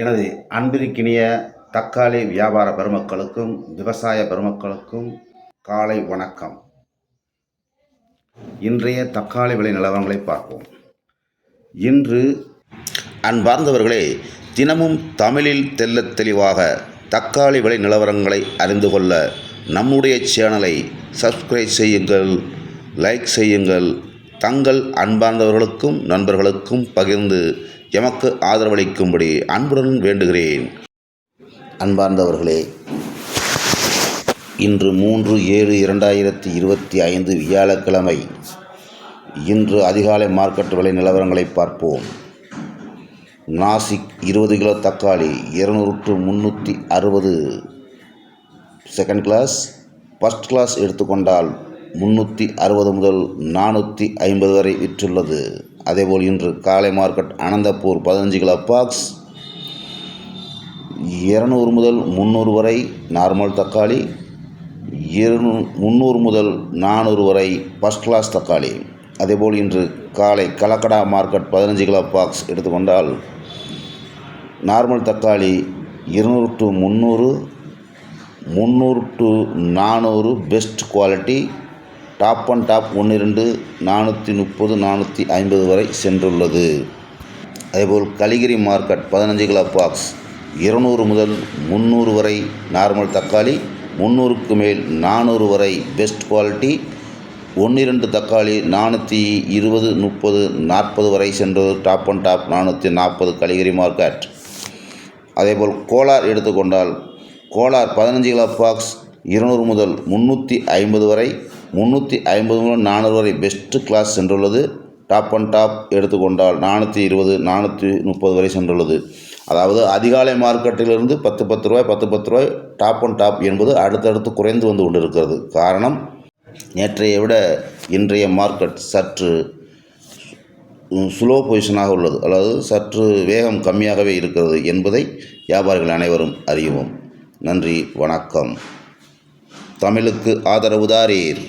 எனது அன்பிற்கினிய தக்காளி வியாபார பெருமக்களுக்கும் விவசாய பெருமக்களுக்கும் காலை வணக்கம். இன்றைய தக்காளி விலை நிலவரங்களை பார்ப்போம். இன்று அன்பார்ந்தவர்களே தினமும் தமிழில் தெள்ளத் தெளிவாக தக்காளி விலை நிலவரங்களை அறிந்து கொள்ள நம்முடைய சேனலை சப்ஸ்கிரைப் செய்யுங்கள் லைக் செய்யுங்கள் தங்கள் அன்பார்ந்தவர்களுக்கும் நண்பர்களுக்கும் பகிர்ந்து எமக்கு ஆதரவளிக்கும்படி அன்புடன் வேண்டுகிறேன். அன்பார்ந்தவர்களே இன்று மூன்று ஏழு இரண்டாயிரத்தி இருபத்தி ஐந்து வியாழக்கிழமை இன்று அதிகாலை மார்க்கெட் விலை நிலவரங்களை பார்ப்போம். நாசிக் இருபது கிலோ தக்காளி இருநூறு டு முந்நூற்றி அறுபது செகண்ட் கிளாஸ் ஃபஸ்ட் கிளாஸ் எடுத்துக்கொண்டால் முந்நூற்றி அறுபது முதல் நானூற்றி ஐம்பது வரை விற்றுள்ளது. அதேபோல் இன்று காலை மார்க்கெட் அனந்தப்பூர் பதினஞ்சு கிலோ பாக்ஸ் இருநூறு முதல் முந்நூறு வரை நார்மல் தக்காளி இருநூ முந்நூறு முதல் நானூறு வரை ஃபஸ்ட் கிளாஸ் தக்காளி. அதேபோல் இன்று காலை கலக்கடா மார்க்கெட் பதினஞ்சு கிலோ பாக்ஸ் எடுத்துக்கொண்டால் நார்மல் தக்காளி இருநூறு டு முந்நூறு முந்நூறு டு நானூறு best quality top and top ஒன்று இரண்டு நானூற்றி முப்பது நானூற்றி ஐம்பது வரை சென்றுள்ளது. அதேபோல் கலிகிரி மார்க்கெட் பதினஞ்சு கிலோ பாக்ஸ் இருநூறு முதல் முந்நூறு வரை நார்மல் தக்காளி முந்நூறுக்கு மேல் நானூறு வரை பெஸ்ட் குவாலிட்டி ஒன்று ரெண்டு தக்காளி நானூற்றி இருபது முப்பது நாற்பது வரை சென்றது டாப் அண்ட் டாப் நானூற்றி நாற்பது கலிகிரி மார்க்கெட். அதேபோல் கோலார் எடுத்துக்கொண்டால் கோலார் பதினஞ்சு கிலோ பாக்ஸ் இருநூறு முதல் முந்நூற்றி ஐம்பது வரை முந்நூற்றி ஐம்பது முதல் நானூறு வரை பெஸ்ட்டு கிளாஸ் சென்றுள்ளது. டாப் அண்ட் டாப் எடுத்துக்கொண்டால் நானூற்றி இருபது நானூற்றி முப்பது வரை சென்றுள்ளது. அதாவது அதிகாலை மார்க்கெட்டிலிருந்து பத்து பத்து ரூபாய் பத்து பத்து ரூபாய் டாப் அண்ட் டாப் என்பது அடுத்தடுத்து குறைந்து வந்து கொண்டிருக்கிறது. காரணம் நேற்றைய விட இன்றைய மார்க்கெட் சற்று ஸ்லோ பொசிஷனாக உள்ளது. அதாவது சற்று வேகம் கம்மியாகவே இருக்கிறது என்பதை வியாபாரிகள் அனைவரும் அறியவும். நன்றி வணக்கம். தமிழுக்கு ஆதரவு தாரீர்.